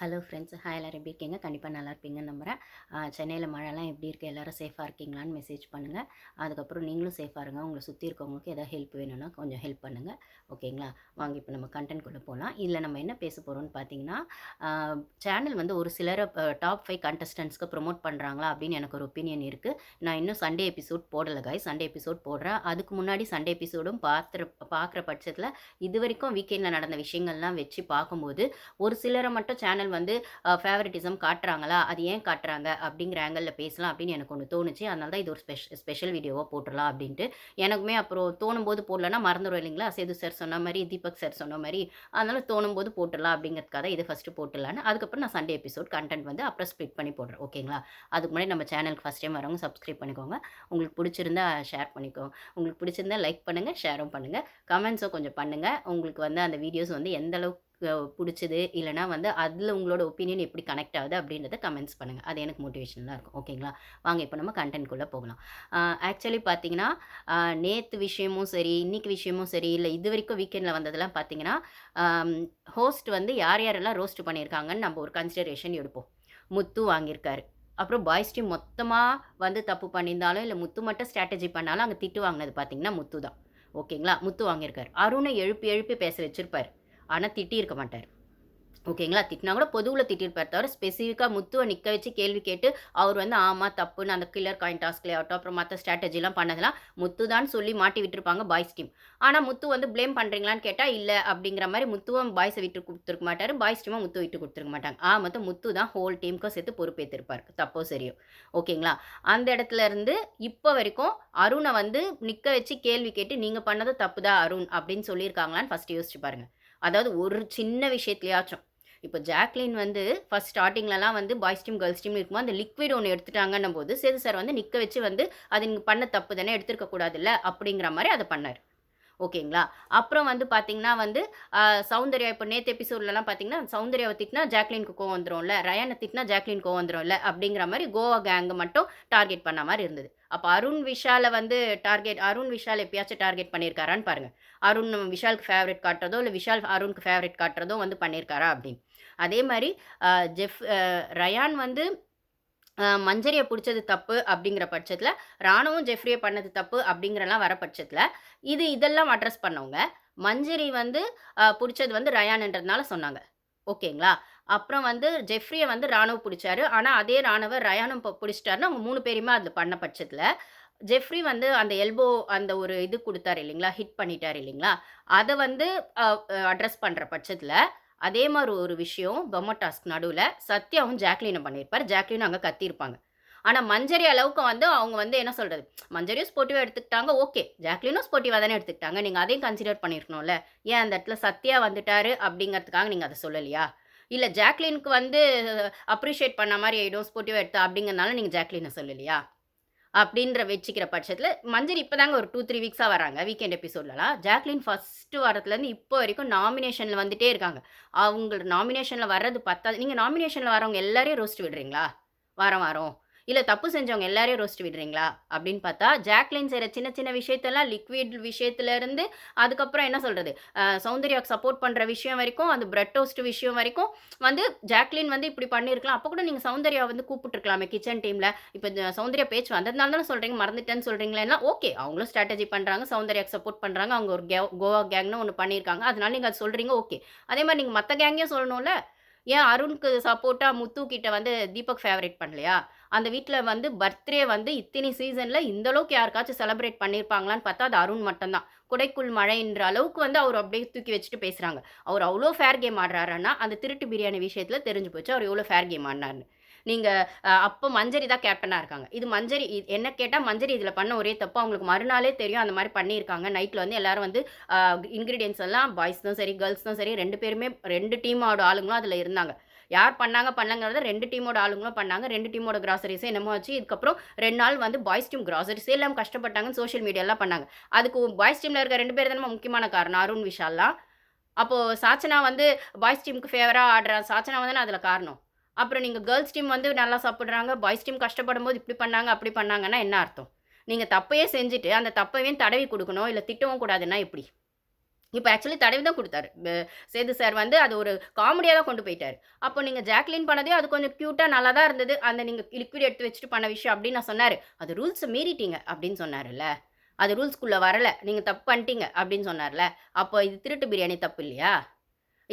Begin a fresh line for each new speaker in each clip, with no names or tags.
Hello friends. Hi எல்லோரும் எப்படி இருக்கீங்க? கண்டிப்பாக நல்லா இருப்பீங்கன்னு நம்புகிறேன் சென்னையில் மழைலாம் எப்படி இருக்குது எல்லோரும் சேஃபாக இருக்கீங்களான்னு மெசேஜ் பண்ணுங்கள் அதுக்கப்புறம் நீங்களும் சேஃபாக இருங்க. உங்களை சுற்றி இருக்கவங்களுக்கு எதாவது ஹெல்ப் வேணும்னா கொஞ்சம் ஹெல்ப் பண்ணுங்கள் ஓகேங்களா? வாங்க இப்போ நம்ம கண்டென்ட்குள்ளே போகலாம் இதில் நம்ம என்ன பேச போகிறோம்னு பார்த்தீங்கன்னா சேனல் வந்து ஒரு சிலரை டாப் ஃபைவ் கண்டஸ்டன்ஸ்க்கு ப்ரொமோட் பண்ணுறாங்களா அப்படின்னு எனக்கு ஒரு ஒப்பீனியன் இருக்குது நான் இன்னும் சண்டே எபிசோட் போடலை காய் சண்டே எபிசோட் போடுறேன். அதுக்கு முன்னாடி சண்டே எபிசோடும் பார்த்துற பார்க்குற பட்சத்தில் இது வரைக்கும் வீக்கெண்டில் நடந்த விஷயங்கள்லாம் வச்சு பார்க்கும்போது ஒரு சிலரை மட்டும் சேனல் வந்து ஃபேவரட்டிசம் காட்டுறாங்களா? அது ஏன் காட்டுறாங்க? அப்படிங்கிற ஆங்கிளில் பேசலாம் அப்படின்னு எனக்கு ஒன்று தோணுச்சு. அதனால தான் இது ஒரு ஸ்பெஷ் ஸ்பெஷல் வீடியோவாக போட்டுடலாம் அப்படின்ட்டு. எனக்குமே அப்புறம் தோணும் போது போடலன்னா மறந்துடும் இல்லைங்களா? சேது சார் சொன்ன மாதிரி தீபக் சார் சொன்ன மாதிரி. அதனால் தோணும் போது போட்டுடலாம் அப்படிங்கிறதுக்காக இது ஃபஸ்ட்டு போட்டுடலான்னு. அதுக்கப்புறம் நான் சண்டே எபிசோட் கண்டென்ட் வந்து அப்புறம் ஸ்ப்ளிட் பண்ணி போடுறேன். ஓகேங்களா அதுக்கு முன்னாடி நம்ம சேனலுக்கு ஃபஸ்ட் டைம் வரவங்க சப்ஸ்கிரைப் பண்ணிக்கோங்க. உங்களுக்கு பிடிச்சிருந்தா ஷேர் பண்ணிக்கோங்க உங்களுக்கு பிடிச்சிருந்தா லைக் பண்ணுங்கள் ஷேரும் பண்ணுங்கள் கமெண்ட்ஸும் கொஞ்சம் பண்ணுங்கள் உங்களுக்கு வந்து அந்த வீடியோஸ் வந்து எந்த அளவுக்கு பிடிச்சது. இல்லைனா வந்து அதில் உங்களோட ஒப்பீனியன் எப்படி கனெக்ட் ஆகுது அப்படின்றத கமெண்ட்ஸ் பண்ணுங்கள் அது எனக்கு மோட்டிவேஷனலாக இருக்கும். ஓகேங்களா வாங்க இப்போ நம்ம கண்டென்ட்குள்ளே போகலாம். ஆக்சுவலி பார்த்தீங்கன்னா நேற்று விஷயமும் சரி இன்றைக்கி விஷயமும் சரி இல்லை இது வரைக்கும் வீக்கெண்டில் வந்ததெல்லாம் பார்த்தீங்கன்னா ஹோஸ்ட் வந்து யார் யாரெல்லாம் ரோஸ்ட் பண்ணியிருக்காங்கன்னு நம்ம ஒரு கன்சிடரேஷன் எடுப்போம். முத்து வாங்கியிருக்காரு. அப்புறம் பாய்ஸ் டீம் மொத்தமாக வந்து தப்பு பண்ணியிருந்தாலும் இல்லை முத்து மட்டும் ஸ்ட்ராட்டஜி பண்ணாலும் அங்கே திட்டு வாங்கினது பார்த்தீங்கன்னா முத்து தான் ஓகேங்களா முத்து வாங்கியிருக்காரு. அருணை எழுப்பி எழுப்பி பேச வச்சுருப்பார். ஆனால் திட்டியிருக்க மாட்டார். ஓகேங்களா? திட்டினா கூட பொதுவில் திட்டிருப்பார் தவிர ஸ்பெசிஃபிக்காக முத்துவை நிற்க வச்சு கேள்வி கேட்டு அவர் வந்து ஆமாம் தப்புன்னு அந்த கில்லர் காயின் டாஸ்க்லேயே ஆகட்டும் அப்புறம் மற்ற ஸ்ட்ராட்டஜிலாம் பண்ணதெல்லாம் முத்து தான் சொல்லி மாட்டி விட்டுருப்பாங்க பாய்ஸ் டீம் ஆனால் முத்து வந்து ப்ளேம் பண்ணுறீங்களான்னு கேட்டால் இல்லை. அப்படிங்கிற மாதிரி முத்துவும் பாய்ஸை விட்டு கொடுத்துருக்க மாட்டார். பாய்ஸ் டீமும் முத்து விட்டு கொடுத்துருக்க மாட்டாங்க. ஆ மொத்தம் முத்து தான் ஹோல் டீமுக்கும் சேர்த்து பொறுப்பேற்றிருப்பார் தப்போ சரியோ. ஓகேங்களா? அந்த இடத்துல இருந்து இப்போ வரைக்கும் அருணை வந்து நிற்க வச்சு கேள்வி கேட்டு நீங்கள் பண்ணது தப்பு தான் அருண் அப்படின்னு சொல்லியிருக்காங்களான்னு ஃபஸ்ட்டு யோசிச்சு பாருங்கள் அதாவது ஒரு சின்ன விஷயத்துலையாச்சும். இப்போ ஜாக்லின் வந்து ஃபஸ்ட் ஸ்டார்டிங்லலாம் வந்து பாய்ஸ் டீம் கேர்ள்ஸ் டீம் இருக்கும்போது அந்த லிக்விட் ஒன்று எடுத்துட்டாங்கன்னும் போது சேது சார் வந்து நிற்க வச்சு வந்து அது நீங்கள் பண்ண தப்பு தானே எடுத்துருக்கக்கூடாதுல்ல அப்படிங்கிற மாதிரி அதை பண்ணார். ஓகேங்களா? அப்புறம் வந்து பார்த்தீங்கன்னா வந்து சௌந்தர்யா இப்போ நேற்று எபிசோட்லலாம் பார்த்தீங்கன்னா சௌந்தர்யாவை திட்டினா ஜாக்லினுக்கு கோவம் வந்துடும்ல ரயானை திட்டினா ஜாக்லின் கோவம் வந்துடும்ல அப்படிங்கிற மாதிரி கோவா கேங்கை மட்டும் டார்கெட் பண்ண மாதிரி இருந்தது. அப்போ அருண் விஷாலை வந்து டார்கெட் அருண் விஷால் எப்பயாச்சும் டார்கெட் பண்ணியிருக்காரான்னு பாருங்கள் அருண் விஷாலுக்கு ஃபேவரட் காட்டுறதோ இல்லை விஷால் அருணுக்கு ஃபேவரட் காட்டுறதோ வந்து பண்ணியிருக்காரா அப்படின்னு. அதே மாதிரி ஜெஃப் ரயான் வந்து மஞ்சரியை பிடிச்சது தப்பு அப்படிங்கிற பட்சத்தில் ராணுவம் ஜெஃப்ரியை பண்ணது தப்பு அப்படிங்கிறலாம் வர பட்சத்தில் இது இதெல்லாம் அட்ரஸ் பண்ணவங்க. மஞ்சரி வந்து பிடிச்சது வந்து ரயான்ன்றதுனால சொன்னாங்க. ஓகேங்களா? அப்புறம் வந்து ஜெஃப்ரியை வந்து ராணுவ பிடிச்சாரு. ஆனால் அதே ராணுவ ரயானும் பிடிச்சிட்டாருன்னு அவங்க மூணு பேருமே அது பண்ண பட்சத்தில் ஜெஃப்ரி வந்து அந்த எல்போ அந்த ஒரு இது கொடுத்தாரு இல்லைங்களா? ஹிட் பண்ணிட்டார் இல்லைங்களா? அதை வந்து அட்ரஸ் பண்ணுற பட்சத்தில் அதே மாதிரி ஒரு விஷயம் பொமட்டாஸ்க் நடுவில் சத்யாவும் ஜாக்லினும் பண்ணியிருப்பார். ஜாக்லினும் அங்கே கத்தியிருப்பாங்க. ஆனால் மஞ்சரி அளவுக்கு வந்து அவங்க வந்து என்ன சொல்கிறது மஞ்சரியும் ஸ்போர்ட்டிவாக எடுத்துக்கிட்டாங்க ஓகே ஜாக்லினும் ஸ்போர்ட்டிவாக தானே எடுத்துக்கிட்டாங்க. நீங்கள் அதையும் கன்சிடர் பண்ணியிருக்கணும்ல ஏன் அந்த இடத்துல சத்யா வந்துட்டாரு அப்படிங்கிறதுக்காக நீங்கள் அதை சொல்லலையா? இல்லை ஜாக்லினுக்கு வந்து அப்ரிஷியேட் பண்ண மாதிரி ஆகிடும் ஸ்போர்ட்டிவாக எடுத்தா அப்படிங்கிறனால நீங்கள் ஜாக்லினை சொல்லலையா? அப்படின்ற வச்சுக்கிற பட்சத்தில் மஞ்சள் இப்போ தாங்க ஒரு டூ த்ரீ வீக்ஸாக வராங்க வீக்கெண்ட் எபிசோட்லலாம் ஜாக்லின் ஃபஸ்ட்டு வாரத்துலேருந்து இப்போ வரைக்கும் நாமினேஷனில் வந்துகிட்டே இருக்காங்க. அவங்க நாமினேஷனில் வர்றது பத்தாது நீங்கள் நாமினேஷனில் வரவங்க எல்லாரையும் ரோஸ்ட் விடுறீங்களா? வாரம் வாரம். இல்லை தப்பு செஞ்சவங்க எல்லாரையும் ரோஸ்ட் விடுறீங்களா? அப்படின்னு பார்த்தா ஜாக்லின் செய்கிற சின்ன சின்ன விஷயத்தெல்லாம் லிக்விட் விஷயத்துலேருந்து அதுக்கப்புறம் என்ன சொல்கிறது சௌந்தர்யாவுக்கு சப்போர்ட் பண்ணுற விஷயம் வரைக்கும் அந்த பிரெட் டோஸ்ட் விஷயம் வரைக்கும் வந்து ஜாக்லின் வந்து இப்படி பண்ணியிருக்கலாம் அப்போ கூட நீங்கள் சௌந்தர்யா வந்து கூப்பிட்டுருக்கலாமே கிச்சன் டீமில் இப்போ சௌந்தர்யா பேச்சு வந்ததுனால தானே சொல்கிறீங்க மறந்துட்டேன்னு சொல்கிறீங்களா ஓகே அவங்களும் ஸ்ட்ராட்டஜி பண்ணுறாங்க சௌந்தர்யாவுக்கு சப்போர்ட் பண்ணுறாங்க அவங்க ஒரு கே கோவா கேங்னு ஒன்று பண்ணியிருக்காங்க. அதனால நீங்கள் அது சொல்கிறீங்க ஓகே அதே மாதிரி நீங்கள் மற்ற கேங்கையும் சொல்லணும்ல. ஏன் அருணுக்கு சப்போர்ட்டாக முத்து கிட்ட வந்து தீபக் ஃபேவரேட் பண்ணலையா? அந்த வீட்டில் வந்து பர்த்டே வந்து இத்தனை சீசனில் இந்தளவுக்கு யாருக்காச்சும் செலிப்ரேட் பண்ணியிருப்பாங்களான்னு பார்த்தா அது அருண் மட்டும்தான். குடைக்குள் மழைன்ற அளவுக்கு வந்து அவர் அப்படியே தூக்கி வச்சுட்டு பேசுகிறாங்க அவர் அவ்வளோ ஃபேர் கேம் ஆடுறாருன்னா அந்த திருட்டு பிரியாணி விஷயத்தில் தெரிஞ்சு போச்சு அவர் எவ்வளோ ஃபேர் கேம் ஆடினார்னு நீங்கள் அப்போ மஞ்சரி தான் கேப்டனாக இருக்காங்க. இது மஞ்சரி என்ன கேட்டால் மஞ்சரி இதில் பண்ண ஒரே தப்பு. அவங்களுக்கு மறுநாளே தெரியும் அந்த மாதிரி பண்ணியிருக்காங்க. நைட்டில் வந்து எல்லோரும் வந்து இன்க்ரீடியன்ஸ் எல்லாம் பாய்ஸ் தான் சரி கேர்ள்ஸ் தான் சரி ரெண்டு பேருமே ரெண்டு டீமோட ஆளுங்களும் அதில் இருந்தாங்க. யார் பண்ணாங்க பண்ணலங்கிறத ரெண்டு டீமோட ஆளுங்களும் பண்ணாங்க. ரெண்டு டீமோட கிராசரிஸே என்னமோ வச்சு இதுக்கப்புறம் ரெண்டு நாள் வந்து பாய்ஸ் டீம் கிராசரிஸே எல்லாம் கஷ்டப்பட்டாங்கன்னு சோஷியல் மீடியாலாம் பண்ணாங்க. அதுக்கு பாய்ஸ் டீமில் இருக்க ரெண்டு பேர் தானே முக்கியமான காரணம்? அருண் விஷால்லாம் அப்போது சாச்சனா வந்து பாய்ஸ் டீமுக்கு ஃபேவராக ஆடுற. சாச்சனா வந்து அதில் காரணம்? அப்புறம் நீங்கள் கேர்ள்ஸ் டீம் வந்து நல்லா சாப்பிட்றாங்க. பாய்ஸ் டீம் கஷ்டப்படும் போது இப்படி பண்ணாங்க அப்படி பண்ணாங்கன்னா என்ன அர்த்தம்? நீங்கள் தப்பையே செஞ்சுட்டு அந்த தப்பையும் தடவி கொடுக்கணும். இல்லை திட்டவும் கூடாதுன்னா எப்படி? இப்போ ஆக்சுவலி தடவி தான் கொடுத்தாரு. சேது சார் வந்து அது ஒரு காமெடியாக தான் கொண்டு போயிட்டார். அப்போ நீங்கள் ஜாக்லின் பண்ணதே அது கொஞ்சம் க்யூட்டாக நல்லா தான் இருந்தது. அந்த நீங்கள் லிக்விட் எடுத்து வச்சுட்டு பண்ண விஷயம் அப்படின்னு நான் சொன்னார். அது ரூல்ஸை மீறிட்டீங்க அப்படின்னு சொன்னார்ல அது ரூல்ஸ்குள்ளே வரல. நீங்கள் தப்பு பண்ணிட்டீங்க அப்படின்னு சொன்னார்ல அப்போ இது திருட்டு பிரியாணி தப்பு இல்லையா?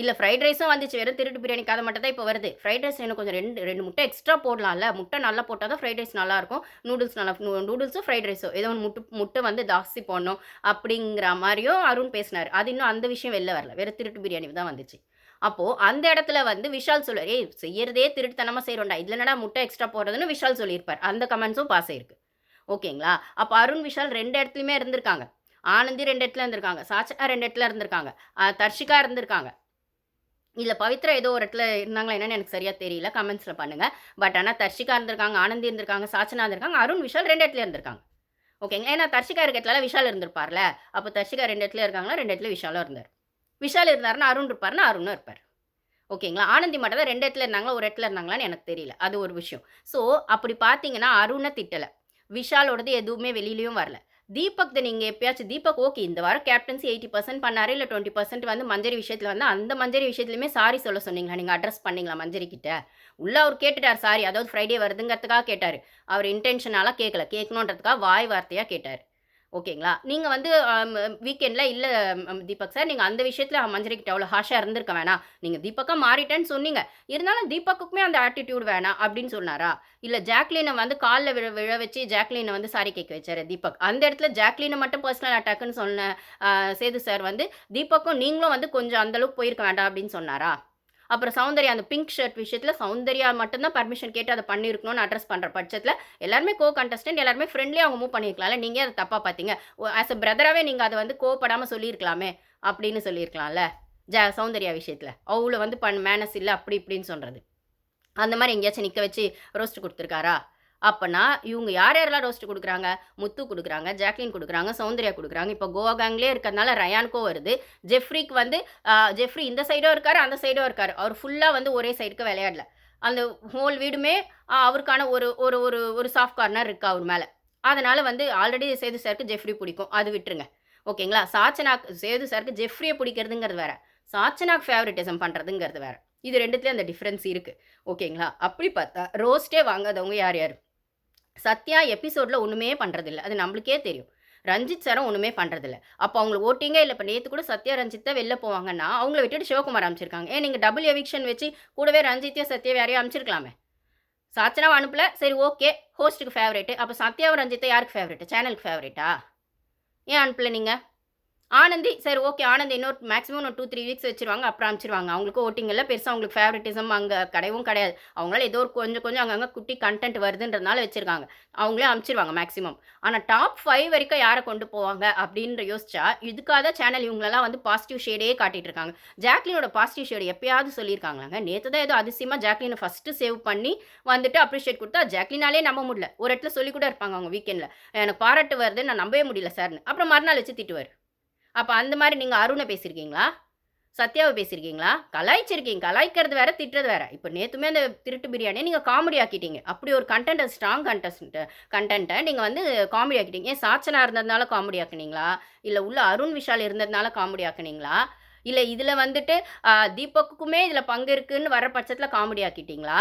இல்லை ஃப்ரைட் ரைஸும் வந்துச்சு. வெறும் திருட்டு பிரியாணி கதை மட்டும் தான் இப்போ வருது. ஃப்ரைட் ரைஸ் இன்னும் கொஞ்சம் ரெண்டு ரெண்டு முட்டை எக்ஸ்ட்ரா போடலாம்ல. முட்டை நல்லா போட்டால் தான் ஃப்ரைட் ரைஸ் நல்லாயிருக்கும். நூடுல்ஸ் நல்லா நூடுல்ஸும் ஃப்ரைட் ரைஸோ ஏதோ ஒன்று முட்டு முட்டை வந்து ஜாஸ்தி போடணும் அப்படிங்கிற மாதிரியும் அருண் பேசினார். அது இன்னும் அந்த விஷயம் வெளில வரல. வெறும் திருட்டு பிரியாணி தான் வந்துச்சு. அப்போது அந்த இடத்துல வந்து விஷால் சொல்லுவார் ஏய் செய்யறதே திருட்டுத்தனமாக செய்கிறோம்டா இதில் என்னடா முட்டை எக்ஸ்ட்ரா போடுறதுன்னு விஷால் சொல்லியிருப்பார். அந்த கமெண்ட்ஸும் பாஸ் ஆயிருக்கு. ஓகேங்களா? அப்போ அருண் விஷால் ரெண்டு இடத்துலையுமே இருந்திருக்காங்க. ஆனந்தி ரெண்டு இடத்துல இருந்திருக்காங்க. சாச்சனா ரெண்டு இடத்துல இருந்திருக்காங்க. தர்ஷிகா இருந்திருக்காங்க. இல்லை பவித்ரா ஏதோ ஒரு இடத்துல இருந்தாங்களா என்னன்னு எனக்கு சரியாக தெரியல. கமெண்ட்ஸில் பண்ணுங்கள் பட் ஆனால் தர்ஷிகா இருந்திருக்காங்க ஆனந்தி இருந்திருக்காங்க சாச்சனா இருந்திருக்காங்க அருண் விஷால் ரெண்டு இடத்துல இருந்திருக்காங்க. ஓகேங்க ஏன்னா தர்ஷிகா இருக்க இடத்துல விஷால் இருந்திருப்பார்ல. அப்போ தர்ஷிகா ரெண்டு இடத்துல இருக்காங்களா? ரெண்டு இடத்துல விஷாலும் இருந்தார். விஷால் இருந்தாருன்னா அருண் இருப்பார்னா அருணும் இருப்பார். ஓகேங்களா ஆனந்தி மட்டும் தான் ரெண்டு இடத்துல இருந்தாங்களா ஒரு இடத்துல இருந்தாங்களான்னு எனக்கு தெரியல. அது ஒரு விஷயம். ஸோ அப்படி பார்த்தீங்கன்னா அருணை திட்டலை. விஷாலோடது எதுவுமே வெளியிலையும் வரல. தீபக் நீங்கள் எப்பயாச்சும் தீபக் ஓகே இந்த வாரம் கேப்டன்சி எயிட்டி பர்சன்ட் பண்ணாரு இல்லை டுவெண்ட்டி பர்சன்ட் வந்து மஞ்சரி விஷயத்தில் வந்து அந்த மஞ்சரி விஷயத்துலையுமே சாரி சொல்ல சொன்னீங்களா? நீங்கள் அட்ரஸ் பண்ணீங்களா மஞ்சரி கிட்ட உள்ள அவர் கேட்டுட்டார் சாரி அதாவது ஃப்ரைடே வருதுங்கிறதுக்காக கேட்டார். அவர் இன்டென்ஷனாலாம் கேட்கல கேட்கணுன்றதுக்காக வாய் வார்த்தையாக கேட்டார். ஓகேங்களா? நீங்கள் வந்து வீக்கெண்டில் இல்லை தீபக் சார் நீங்கள் அந்த விஷயத்தில் மஞ்சரிக்கிட்ட அவ்வளோ ஹாஷாக இருந்திருக்க வேணாம். நீங்கள் தீபக்கா மாறிட்டேன்னு சொன்னீங்க. இருந்தாலும் தீபக்குமே அந்த ஆட்டிடியூட் வேணாம் அப்படின்னு சொன்னாரா? இல்லை ஜாக்லினை வந்து காலில் விழ விழ வச்சு ஜாக்லினை வந்து சாரி கேட்க வச்சாரு தீபக். அந்த இடத்துல ஜாக்லினை மட்டும் பர்சனல் அட்டாக்குன்னு சொன்ன சேது சார் வந்து தீபக்கும் நீங்களும் வந்து கொஞ்சம் அந்தளவுக்கு போயிருக்க வேண்டாம் அப்படின்னு சொன்னாரா? அப்புறம் சௌந்தர்யா அந்த பிங்க் ஷர்ட் விஷயத்தில் சௌந்தர்யா மட்டும்தான் பர்மிஷன் கேட்டு அதை பண்ணியிருக்கணும்னு அட்ரஸ் பண்ணுற பட்சத்தில் எல்லாருமே கோ கண்டஸ்டன்ட் எல்லாருமே ஃப்ரெண்ட்லியாக அவங்க மூவ் பண்ணியிருக்கலாம்ல நீங்கள் அதை தப்பாக பார்த்தீங்க ஆஸ் அ பிரதராகவே நீங்கள் அதை வந்து கோவப்படாமல் சொல்லியிருக்கலாமே அப்படின்னு சொல்லியிருக்கலாம்ல ஜ சௌந்தர்யா விஷயத்தில். அவ்வளோ வந்து பண் மேனஸ் இல்லை அப்படி இப்படின்னு சொல்கிறது அந்த மாதிரி எங்கேயாச்சும் நிற்க வச்சு ரோஸ்ட் கொடுத்துருக்காரா? அப்போனா இவங்க யார் யாரெல்லாம் ரோஸ்ட் கொடுக்குறாங்க? முத்து கொடுக்குறாங்க ஜாக்லின் கொடுக்குறாங்க சௌந்தர்யா கொடுக்குறாங்க. இப்போ கோவா கேங்லேயே இருக்கிறதுனால ரயானுக்கோ வருது. ஜெஃப்ரிக்கு வந்து ஜெஃப்ரி இந்த சைடும் இருக்கார் அந்த சைடும் இருக்கார். அவர் ஃபுல்லாக வந்து ஒரே சைடுக்கு விளையாடல. அந்த ஹோல் வீடுமே அவருக்கான ஒரு ஒரு ஒரு ஒரு சாஃப்ட் கார்னர் இருக்கு அவர் மேலே. அதனால் வந்து ஆல்ரெடி சேது சாருக்கு ஜெஃப்ரி பிடிக்கும். அது விட்டுருங்க. ஓகேங்களா? சாச்சனாக் சேது சாருக்கு ஜெஃப்ரியை பிடிக்கிறதுங்கிறது வேறு. சாச்சனாக் ஃபேவரட்டிசம் பண்ணுறதுங்கிறது வேறு. இது ரெண்டுத்துலேயும் அந்த டிஃப்ரென்ஸ் இருக்குது ஓகேங்களா? அப்படி பார்த்தா ரோஸ்ட்டே வாங்காதவங்க யார் யார்? சத்யா எபிசோடில் ஒன்றுமே பண்ணுறதில்ல அது நம்மளுக்கே தெரியும். ரஞ்சித் சாரும் ஒன்றுமே பண்ணுறதில்ல அப்போ அவங்களுக்கு ஓட்டிங்கே இல்லை. இப்போ நேற்று கூட சத்யா ரஞ்சித்தை வெளில போவாங்கன்னா அவங்கள விட்டுட்டு சிவகுமார் அமைச்சிருக்காங்க ஏன் நீங்கள் டபுள் எவிக்ஷன் வச்சு கூடவே ரஞ்சித்தையும் சத்யா யாரையும் அமைச்சிருக்கலாமே சாச்சனாவை அனுப்பல. சரி ஓகே ஹோஸ்ட்டுக்கு ஃபேவரேட்டு அப்போ சத்யாவும் ரஞ்சித்தை யாருக்கு ஃபேவரேட்டு சேனலுக்கு ஃபேவரேட்டா ஏன் அனுப்பல நீங்கள் ஆனந்தி சரி ஓகே ஆனந்தி இன்னொரு மேக்ஸிமம் ஒரு டூ த்ரீ வீக்ஸ் வச்சிருவாங்க அப்புறம் அனுப்பிச்சிருவாங்க. அவங்களுக்கு ஓட்டிங் பெருசாக அவங்களுக்கு ஃபேவரட்டிசம் அங்கே கிடையவும் கிடையாது. அவங்களால ஏதோ ஒரு கொஞ்சம் கொஞ்சம் அங்கங்கே குட்டி கண்டென்ட் வருதுன்றதுனால வச்சிருக்காங்க. அவங்களே அனுப்பிச்சிருவாங்க மேக்ஸிமம் ஆனால் டாப் ஃபைவ் வரைக்கும் யாரை கொண்டு போவாங்க அப்படின்ற யோசிச்சா இதுக்காக சேனல் இவங்களெல்லாம் வந்து பாசிட்டிவ் ஷேடே காட்டிட்டு இருக்காங்க. ஜாக்லினோட பாசிட்டிவ் ஷேடு எப்பயாவது சொல்லியிருக்காங்களாங்க. நேற்று தான் ஏதோ அதிசயமாக ஜாக்லினை ஃபஸ்ட்டு சேவ் பண்ணி வந்துட்டு அப்ரிஷியேட் கொடுத்தா ஜாக்லினாலே நம்ப முடியல. ஒரு இடத்துல சொல்லி கூட இருப்பாங்க அவங்க வீக்கெண்டில் எனக்கு பாராட்டு வருது நான் நம்பவே முடியல சார்னு அப்புறம் மறுநாள் வச்சு திட்டுவார். அப்போ அந்த மாதிரி நீங்கள் அருணை பேசியிருக்கீங்களா? சத்யாவை பேசியிருக்கீங்களா? கலாய்ச்சிருக்கீங்க. கலாய்க்கிறது வேற திட்டுறது வேற. இப்போ நேற்றுமே அந்த திருட்டு பிரியாணியை நீங்கள் காமெடி ஆக்கிட்டீங்க. அப்படி ஒரு கண்டென்ட் ஸ்ட்ராங் கண்டஸ்ட் கண்டென்ட்டை நீங்கள் வந்து காமெடி ஆக்கிட்டீங்க. ஏன் சாச்சனா இருந்ததுனால காமெடி ஆக்குனீங்களா? இல்லை உள்ள அருண் விஷால் இருந்ததுனால காமெடி ஆக்குனீங்களா? இல்லை இதில் வந்துட்டு ஆ, தீபக்குக்குமே இதில் பங்கு இருக்குன்னு வர பட்சத்தில் காமெடி ஆக்கிட்டீங்களா?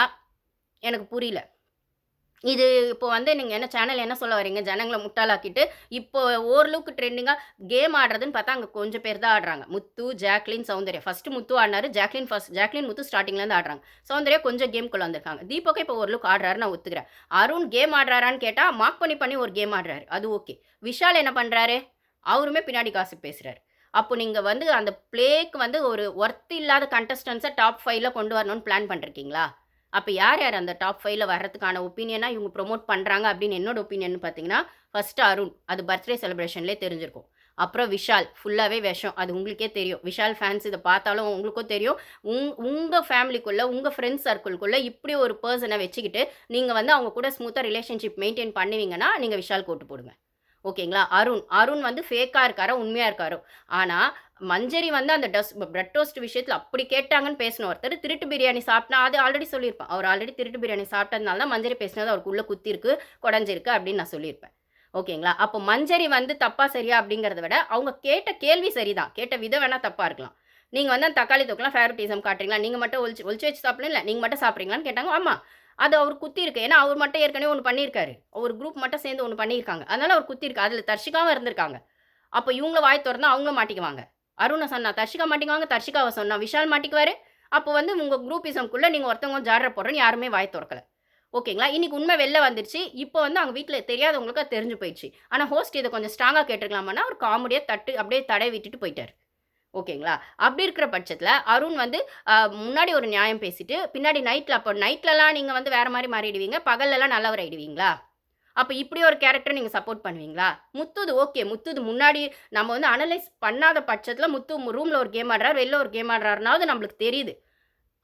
எனக்கு புரியல. இது இப்போ வந்து நீங்கள் என்ன சேனல் என்ன சொல்ல வரீங்க ஜனங்களை முட்டாளாக்கிட்டு இப்போ ஓரளவுக்கு ட்ரெண்டிங்காக கேம் ஆடுறதுன்னு பார்த்தா அங்கே கொஞ்சம் பேர் தான் ஆடுறாங்க. முத்து ஜாக்லின் சௌந்தர்யா. ஃபஸ்ட்டு முத்து ஆடினாரு ஜாக்லின் ஃபஸ்ட் ஜாக்லின் முத்து ஸ்டார்டிங்லேருந்து ஆடுறாங்க. சௌந்தர்யா கொஞ்சம் கேம்குள்ளே வந்திருக்காங்க. தீபக்கே இப்போ ஓரளவுக்கு ஆடுறாரு நான் ஒத்துக்கிறேன். அருண் கேம் ஆடுறாரான்னு கேட்டால் மார்க் பண்ணி பண்ணி ஒரு கேம் ஆடுறாரு. அது ஓகே விஷால் என்ன பண்ணுறாரு அவருமே பின்னாடி காசு பேசுகிறாரு அப்போ நீங்கள் வந்து அந்த ப்ளேக்கு வந்து ஒரு ஒர்த் இல்லாத கண்டஸ்டன்ஸை டாப் ஃபைவ்ல கொண்டு வரணும்னு பிளான் பண்ணிருக்கீங்களா? அப்போ யார் யார் அந்த டாப் ஃபைவ்ல வர்றதுக்கான ஒப்பீனியனாக இவங்க ப்ரொமோட் பண்ணுறாங்க அப்படின்னு என்னோட ஒப்பீனியன் பார்த்தீங்கன்னா ஃபர்ஸ்ட் அருண். அது பர்த்டே செலிப்ரேஷன்லேயே தெரிஞ்சிருக்கும். அப்புறம் விஷால். ஃபுல்லாகவே விஷம். அது உங்களுக்கே தெரியும். விஷால் ஃபேன்ஸ் இதை பார்த்தாலும் உங்களுக்கும் தெரியும். உங் உங்கள் ஃபேமிலிக்குள்ளே உங்கள் ஃப்ரெண்ட்ஸ் சர்க்கிள்குள்ளே இப்படி ஒரு பர்சனை வச்சுக்கிட்டு நீங்கள் வந்து அவங்க கூட ஸ்மூத்தாக ரிலேஷன்ஷிப் மெயின்டைன் பண்ணுவீங்கன்னா நீங்கள் விஷால் கோட்டு போடுங்க. ஓகேங்களா அருண். அருண் வந்து ஃபேக்காக இருக்காரோ? உண்மையாக இருக்காரோ? ஆனால் மஞ்சரி வந்து அந்த டஸ் பிரெட் டோஸ்ட் விஷயத்தில் அப்படி கேட்டாங்கன்னு பேசின ஒருத்தர் திருட்டு பிரியாணி சாப்பிட்டா அது ஆல்ரெடி சொல்லியிருப்பேன். அவர் ஆல்ரெடி திருட்டு பிரியாணி சாப்பிட்டதுனால தான் மஞ்சரி பேசினது அவருக்கு உள்ள குத்திருக்கு குடஞ்சிருக்கு அப்படின்னு நான் சொல்லியிருப்பேன். ஓகேங்களா? அப்போ மஞ்சரி வந்து தப்பா சரியா அப்படிங்கிறத விட அவங்க கேட்ட கேள்வி சரிதான். கேட்ட விதம் வேணால் தப்பாக இருக்கலாம். நீங்கள் வந்து அந்த தக்காளி தொக்கலாம் ஃபேவரட்டிசம் காட்டுறீங்களா? நீங்கள் மட்டும் ஒழிச்சு ஒழிச்சு வச்சு சாப்பிடல இல்லை நீங்கள் மட்டும் சாப்பிட்றீங்களான்னு கேட்டாங்க. ஆமாம் அது அவர் குத்தி இருக்கு ஏன்னா அவர் மட்டும் ஏற்கனவே ஒன்று பண்ணியிருக்காரு. ஒரு குரூப் மட்டும் சேர்ந்து ஒன்று பண்ணியிருக்காங்க. அதனால அவர் குத்தி இருக்கு அதில் தர்ஷிகாவும் இருந்திருக்காங்க. அப்போ இவங்கள வாய் திறந்தா அவங்களும் மாட்டிக்குவாங்க. அருணை சொன்னா தர்ஷிகா மாட்டிக்குவாங்க தர்ஷிகாவை சொன்னா விஷால் மாட்டிக்குவாரு. அப்போ வந்து உங்கள் குரூப்பிசம்குள்ளே நீங்கள் ஒருத்தவங்க ஜாடுற போடுறேன்னு யாருமே வாய் திறக்கல. ஓகேங்களா? இன்னைக்கு உண்மை வெளில வந்துருச்சு. இப்போ வந்து அவங்க வீட்டில் தெரியாதவங்களுக்கு அது தெரிஞ்சு போயிடுச்சு. ஆனால் ஹோஸ்ட் இதை கொஞ்சம் ஸ்ட்ராங்காக கேட்டிருக்கலாமான்னா அவர் காமெடியாக தட்டு அப்படியே தடை விட்டுட்டு போயிட்டார். ஓகேங்களா? அப்படி இருக்கிற பட்சத்தில் அருண் வந்து முன்னாடி ஒரு நியாயம் பேசிட்டு பின்னாடி நைட்டில் அப்போ நைட்லலாம் நீங்கள் வந்து வேறு மாதிரி மாறிடுவீங்க. பகல்லலாம் நல்லவர் ஆயிடுவீங்களா? அப்போ இப்படி ஒரு கேரக்டர் நீங்கள் சப்போர்ட் பண்ணுவீங்களா? முத்துது ஓகே முத்துது முன்னாடி நம்ம வந்து அனலைஸ் பண்ணாத பட்சத்தில் முத்து ரூமில் ஒரு கேம் ஆடுறாரு வெளில ஒரு கேம் ஆடுறாருனாவது நம்மளுக்கு தெரியுது.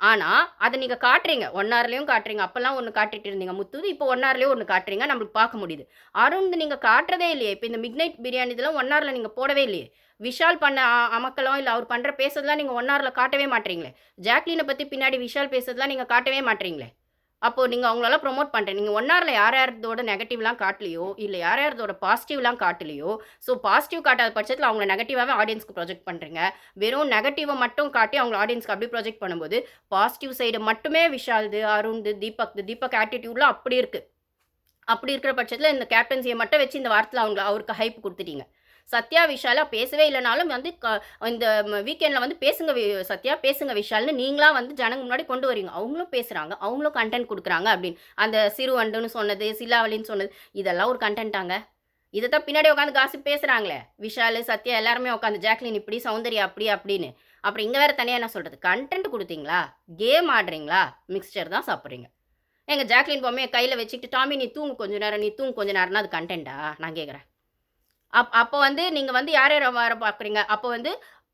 ஆனால் அதை நீங்கள் காட்டுறீங்க. ஒன் ஹவர்லேயும் காட்டுறீங்க. அப்போல்லாம் ஒன்று காட்டிட்டு இருந்தீங்க. முத்துது இப்போ ஒன் ஹவர்லேயும் ஒன்று காட்டுறீங்க. நம்மளுக்கு பார்க்க முடியுது. அருண் நீங்கள் காட்டுறதே இல்லையே. இப்போ இந்த மிட்நைட் பிரியாணி இதெல்லாம் ஒன் ஹவரில் நீங்கள் போடவே இல்லையே. விஷால் பண்ண அமக்கலாம் இல்லை அவர் பண்ணுற பேசுறதுலாம் நீங்கள் ஒன் ஹவரில் காட்டவே மாட்டீங்களே. ஜாக்லினை பற்றி பின்னாடி விஷால் பேசுறதுலாம் நீங்கள் காட்டவே மாட்டீங்களே. அப்போ நீங்கள் அவங்களால ப்ரொமோட் பண்ணுறேன் நீங்கள் ஒன் ஹவரில் யார் யாரதோட நெகட்டிவ்லாம் காட்டலையோ இல்லை யார் யாரதோட பாசிட்டிவ்லாம் காட்டலையோ ஸோ பாசிட்டிவ் காட்டாத பட்சத்தில் அவங்கள நெகட்டிவாகவே ஆடியன்ஸ்க்கு ப்ரொஜெக்ட் பண்ணுறீங்க வெறும் நெகட்டிவை மட்டும் காட்டி அவங்க ஆடியன்ஸ்க்கு அப்படி ப்ரொஜெக்ட் பண்ணும்போது பாசிட்டிவ் சைடு மட்டுமே விஷால்து அருண்து தீபக் தீபக் ஆட்டிடியூட்லாம் அப்படி இருக்குது அப்படி இருக்கிற பட்சத்தில் இந்த கேப்டன்சியை மட்டும் வச்சு இந்த வாரத்தில் அவங்க அவருக்கு ஹைப் கொடுத்துட்டீங்க. சத்யா விஷாலாக பேசவே இல்லைனாலும் வந்து க- இந்த வீக்கெண்டில் வந்து பேசுங்க வி- சத்யா பேசுங்க விஷால்னு நீங்களா வந்து ஜனங்க முன்னாடி கொண்டு வரீங்க. அவங்களும் பேசுகிறாங்க அவங்களும் கண்டென்ட் கொடுக்குறாங்க அப்படின்னு. அந்த சிறுவண்டுன்னு சொன்னது சில்லாவளின்னு சொன்னது இதெல்லாம் ஒரு கண்டென்ட்டாங்க இதை தான் பின்னாடி உட்காந்து காசு பேசுகிறாங்களே விஷால் சத்யா எல்லாருமே உட்காந்து ஜாக்லின் இப்படி சௌந்தர்யா அப்படி அப்படின்னு. அப்புறம் இங்கே வேறு தனியாக என்ன சொல்கிறது கண்டென்ட் கொடுத்தீங்களா? கேம் ஆடுறீங்களா? மிக்சர் தான் சாப்பிட்றீங்க. எங்கள் ஜாக்லின் பொம்மையை கையில் வச்சுக்கிட்டு டாமி நீ தூங்கு கொஞ்ச நேரம் நீ தூங்கு கொஞ்ச நேரம்னா அது கண்டென்ட்டா நான் கேட்குறேன் அப் அப்போ வந்து நீங்கள் வந்து யார் யாரை வர பார்க்குறீங்க அப்போ வந்து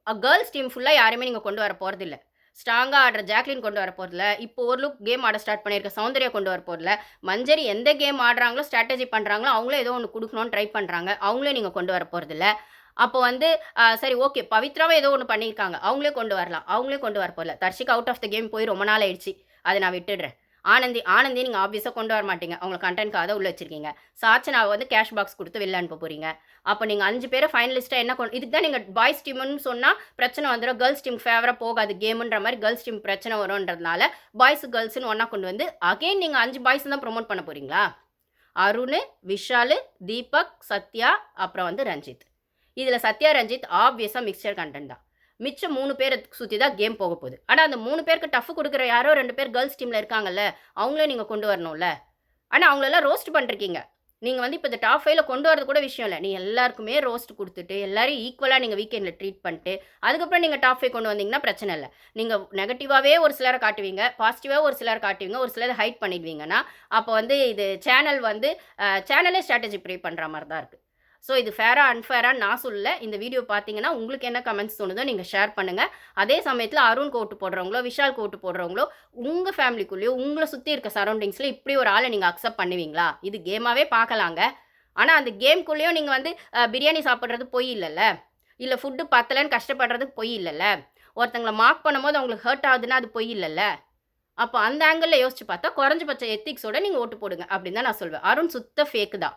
கேர்ள்ஸ் டீம் ஃபுல்லாக யாருமே நீங்கள் கொண்டு வர போகிறதில்ல ஸ்ட்ராங்காக ஆடுற ஜாக்லின் கொண்டு வர போகிறதில்ல இப்போ ஒரு லுக் கேம் ஆட ஸ்டார்ட் பண்ணியிருக்க சௌந்தர்யா கொண்டு வர போகிறதில்ல மஞ்சரி எந்த கேம் ஆடுறாங்களோ ஸ்ட்ராட்டஜி பண்ணுறாங்களோ அவங்களே ஏதோ ஒன்று கொடுக்கணும்னு ட்ரை பண்ணுறாங்க அவங்களே நீங்கள் கொண்டு வர போகிறதில்ல அப்போ வந்து சரி ஓகே பவித்ராவை ஏதோ ஒன்று பண்ணியிருக்காங்க. அவங்களே கொண்டு வரலாம். அவங்களே கொண்டு வர போகல Darshik out of the game போய் ரொம்ப நாள் ஆயிடுச்சு. அதை நான் விட்டுடுறேன். ஆனந்தி ஆனந்தி நீங்கள் ஆப்வியஸாக கொண்டு வர மாட்டீங்க. அவங்களை கண்டென்ட்காக தான் உள்ள வச்சிருக்கீங்க. சாச்சனாவை வந்து கேஷ் பாக்ஸ் கொடுத்து வெளில அனுப்ப போகிறீங்க அப்போ நீங்கள் அஞ்சு பேரை ஃபைனலிஸ்ட்டாக என்ன கொண்டு இதுக்கு தான் நீங்கள் பாய்ஸ் டீம்னு சொன்னால் பிரச்சனை வந்துடும் கேர்ள்ஸ் டீம் ஃபேவராக போகாது. கேமுன்ற மாதிரி கேர்ள்ஸ் டீம் பிரச்சனை வரும்ன்றதுனால பாய்ஸ் கேர்ள்ஸ்னு ஒன்றா கொண்டு வந்து அகைன் நீங்கள் அஞ்சு பாய்ஸ் தான் ப்ரொமோட் பண்ண போறீங்களா? அருண் விஷாலு தீபக் சத்யா அப்புறம் வந்து ரஞ்சித். இதில் சத்யா ரஞ்சித் ஆப்வியஸாக மிக்சர் கண்டென்ட் தான். மிச்சம் மூணு பேரை சுற்றி தான் கேம் போக போகுது. ஆனால் அந்த மூணு பேருக்கு டஃப் கொடுக்குற யாரோ ரெண்டு பேர் கேர்ள்ஸ் டீமில் இருக்காங்கல்ல அவங்களே நீங்கள் கொண்டு வரணும்ல? ஆனால் அவங்களெல்லாம் ரோஸ்ட் பண்ணிருக்கீங்க நீங்கள் வந்து இப்போ இந்த டாப் ஃபைவ்ல கொண்டு வரது கூட விஷயம் இல்லை. நீ எல்லாருக்குமே ரோஸ்ட் கொடுத்துட்டு எல்லாரையும் ஈக்குவலாக நீங்கள் வீக்கெண்டில் ட்ரீட் பண்ணிட்டு அதுக்கப்புறம் நீங்கள் டாப் ஃபைவ் கொண்டு வந்தீங்கன்னா பிரச்சனை இல்லை. நீங்கள் நெகட்டிவாகவே ஒரு சிலரை காட்டுவீங்க பாசிட்டிவாக ஒரு சிலரை காட்டுவீங்க ஒரு சிலரை ஹைட் பண்ணிடுவீங்கன்னா அப்போ வந்து இது சேனல் வந்து சேனலே ஸ்ட்ராட்டஜி ப்ரே பண்ணுற மாதிரி தான் இருக்குது ஸோ இது ஃபேராக அன்ஃபேராக நான் சொல்லல. இந்த வீடியோ பார்த்தீங்கன்னா உங்களுக்கு என்ன கமெண்ட்ஸ் தோணுதோ நீங்கள் ஷேர் பண்ணுங்கள் அதே சமயத்தில் அருண் கோட்டு போடுறவங்களோ விஷால் கோட்டு போடுறவங்களோ உங்கள் ஃபேமிலிக்குள்ளேயோ உங்களை சுற்றி இருக்க சரௌண்டிங்ஸில் இப்படி ஒரு ஆளை நீங்கள் அக்செப்ட் பண்ணுவீங்களா? இது கேமாகவே பார்க்கலாங்க ஆனால் அந்த கேம்குள்ளேயும் நீங்கள் வந்து பிரியாணி சாப்பிட்றது பொய் இல்லைல்ல. இல்லை ஃபுட்டு பத்தலைன்னு கஷ்டப்படுறது பொய் இல்லைல்ல. ஒருத்தங்களை மார்க் பண்ணும்போது அவங்களுக்கு ஹர்ட் ஆகுதுன்னா அது பொய் இல்லைல்ல. அப்போ அந்த ஆங்கிளில் யோசிச்சு பார்த்தா குறைஞ்சபட்ச எத்திக்ஸோட நீங்கள் ஓட்டு போடுங்க அப்படின்னு தான் நான் சொல்வேன். அருண் சுத்த ஃபேக்கு தான்.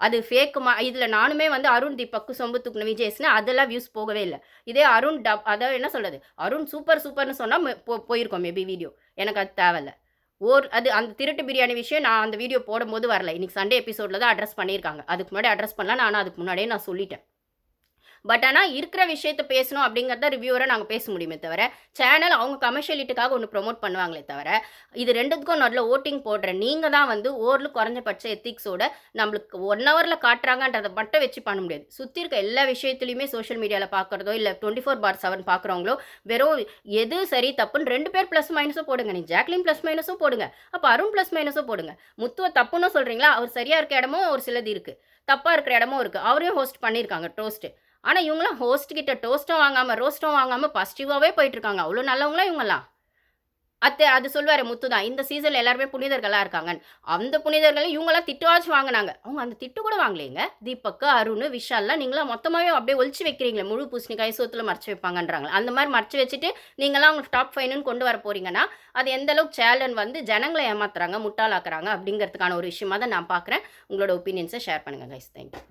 அது ஃபேக்குமா இதில் நானுமே வந்து அருண் தீபக்கு சொம்பு தூக்குன விஜய்ஸ்னு அதெல்லாம் வியூஸ் போகவே இல்லை. இதே அருண் டப் அதாவது என்ன சொல்கிறது அருண் சூப்பர் சூப்பர்னு சொன்னால் போ போயிருக்கோம் மேபி வீடியோ எனக்கு அது தேவையில்ல. ஓர் அது அந்த திருட்டு பிரியாணி விஷயம் நான் அந்த வீடியோ போடும்போது வரல. இன்னைக்கு சண்டே எபிசோடில் தான் அட்ரஸ் பண்ணியிருக்காங்க. அதுக்கு முன்னாடி அட்ரஸ் பண்ணலாம் நான் அதுக்கு முன்னாடியே நான் சொல்லிட்டேன். பட் ஆனால் இருக்கிற விஷயத்த பேசணும் அப்படிங்கிறத ரிவ்யூவரை நாங்கள் பேச முடியுமே தவிர சேனல் அவங்க கமர்ஷியலிட்டுக்காக ஒன்று ப்ரொமோட் பண்ணுவாங்களே தவிர இது ரெண்டுத்துக்கும் நல்ல ஓட்டிங் போடுற நீங்கள் தான் வந்து ஓரில் குறைஞ்சபட்ச எத்திக்ஸோட நம்மளுக்கு ஒன் ஹவரில் காட்டுறாங்கன்றதை மட்டும் வச்சு பண்ண முடியாது. சுற்றி இருக்க எல்லா விஷயத்துலையுமே சோஷியல் மீடியாவில் பார்க்குறதோ இல்லை டுவெண்ட்டி ஃபோர் பார் செவன் பார்க்குறவங்களோ வெறும் எது சரி தப்புன்னு ரெண்டு பேர் ப்ளஸ் மைனஸும் போடுங்க. நீ ஜாக்லின் ப்ளஸ் மைனஸும் போடுங்க. அப்போ அருண் ப்ளஸ் மைனஸும் போடுங்க. முத்துவ தப்புன்னு சொல்கிறீங்களா அவர் சரியாக இருக்க இடமும் ஒரு சிலது இருக்குது தப்பாக இருக்கிற இடமும் இருக்குது அவரையும் ஹோஸ்ட் பண்ணியிருக்காங்க டோஸ்ட்டு ஆனால் இவங்களாம் ஹோஸ்ட் கிட்ட டோஸ்ட்டும் வாங்காமல் ரோஸ்ட்டும் வாங்காமல் பாசிட்டிவாகவே போயிட்டுருக்காங்க. அவ்வளோ நல்லவங்களா இவங்களாம் அத்தை அது சொல்லுவார் முத்து தான். இந்த சீசனில் எல்லாருமே புனிதர்களாக இருக்காங்கன்னு. அந்த புனிதர்களை இவங்களாம் திட்டுவாச்சும் வாங்கினாங்க. அவங்க அந்த திட்டு கூட வாங்கலைங்க தீபக்கு அருண் விஷால்லாம் நீங்களாம் மொத்தமாகவே அப்படியே ஒழிச்சு வைக்கிறீங்களே. முழு பூசணிக்காய் சோத்தில் மறைச்சு வைப்பாங்கன்றாங்க அந்த மாதிரி மறைச்சு வச்சுட்டு நீங்களாம் அவங்க டாப் ஃபைனுன்னு கொண்டு வர போகிறீங்கன்னா அது எந்த அளவுக்கு சேலன் வந்து ஜனங்களை ஏமாத்துறாங்க முட்டாளாக்குறாங்க அப்படிங்கிறதுக்கான ஒரு விஷயமா தான் நான் பார்க்குறேன். உங்களோட ஒப்பீனியன்ஸை ஷேர் பண்ணுங்க கைஸ் தேங்க்யூ